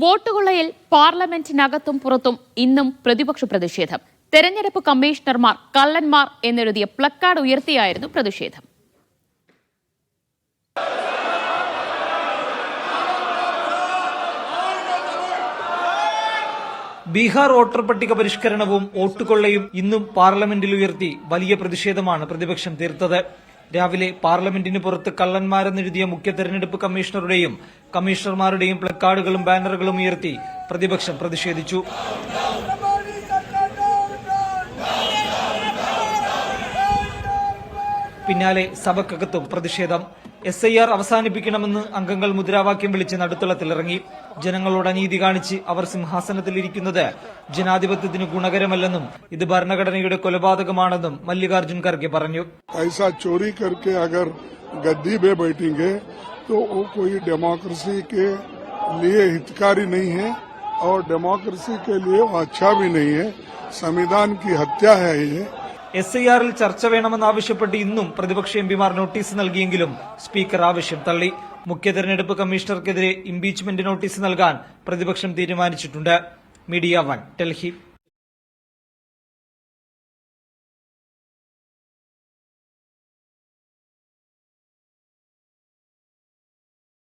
വോട്ടുകൊള്ളയിൽ പാർലമെന്റിനകത്തും പുറത്തും ഇന്നും പ്രതിപക്ഷ പ്രതിഷേധം. തെരഞ്ഞെടുപ്പ് കമ്മീഷണർമാർ കള്ളന്മാർ എന്നെഴുതിയ പ്ലക്കാർഡ് ഉയർത്തിയായിരുന്നു പ്രതിഷേധം. ബീഹാർ വോട്ടർ പട്ടിക പരിഷ്കരണവും വോട്ടുകൊള്ളയും ഇന്നും പാർലമെന്റിൽ ഉയർത്തി വലിയ പ്രതിഷേധമാണ് പ്രതിപക്ഷം തീർത്തത്. രാവിലെ പാർലമെന്റിന് പുറത്ത് കള്ളന്മാരെന്നെഴുതിയ മുഖ്യ തെരഞ്ഞെടുപ്പ് കമ്മീഷണറുടെയും കമ്മീഷണർമാരുടെയും പ്ലക്കാർഡുകളും ബാനറുകളും ഉയർത്തി പ്രതിപക്ഷം പ്രതിഷേധിച്ചു. പിന്നാലെ സഭക്കകത്തും പ്രതിഷേധം. എസ് ഐ ആർ അവസാനിപ്പിക്കണമെന്ന് അംഗങ്ങൾ മുദ്രാവാക്യം വിളിച്ച് നടുത്തളത്തിലിറങ്ങി ജനങ്ങളോട് അനീതി കാണിച്ച് അവർ സിംഹാസനത്തിലിരിക്കുന്നത് ജനാധിപത്യത്തിന് ഗുണകരമല്ലെന്നും ഇത് ഭരണഘടനയുടെ കൊലപാതകമാണെന്നും മല്ലികാർജ്ജുൻ ഖർഗെ പറഞ്ഞു ऐसा चोरी करके अगर गद्दी पे बैठेंगे तो वो कोई डेमोक्रेसी के लिए हितकारी नहीं है और डेमोक्रेसी के लिए वो अच्छा भी नहीं है संविधान की हत्या है ये എസ് ഐ ആറിൽ ചർച്ച വേണമെന്നാവശ്യപ്പെട്ട് ഇന്നും പ്രതിപക്ഷ എംപിമാർ നോട്ടീസ് നൽകിയെങ്കിലും സ്പീക്കർ ആവശ്യം തള്ളി. മുഖ്യ തെരഞ്ഞെടുപ്പ് കമ്മീഷണർക്കെതിരെ ഇംപീച്ച്മെന്റ് നോട്ടീസ് നൽകാൻ പ്രതിപക്ഷം തീരുമാനിച്ചിട്ടുണ്ട്. Media One Delhi.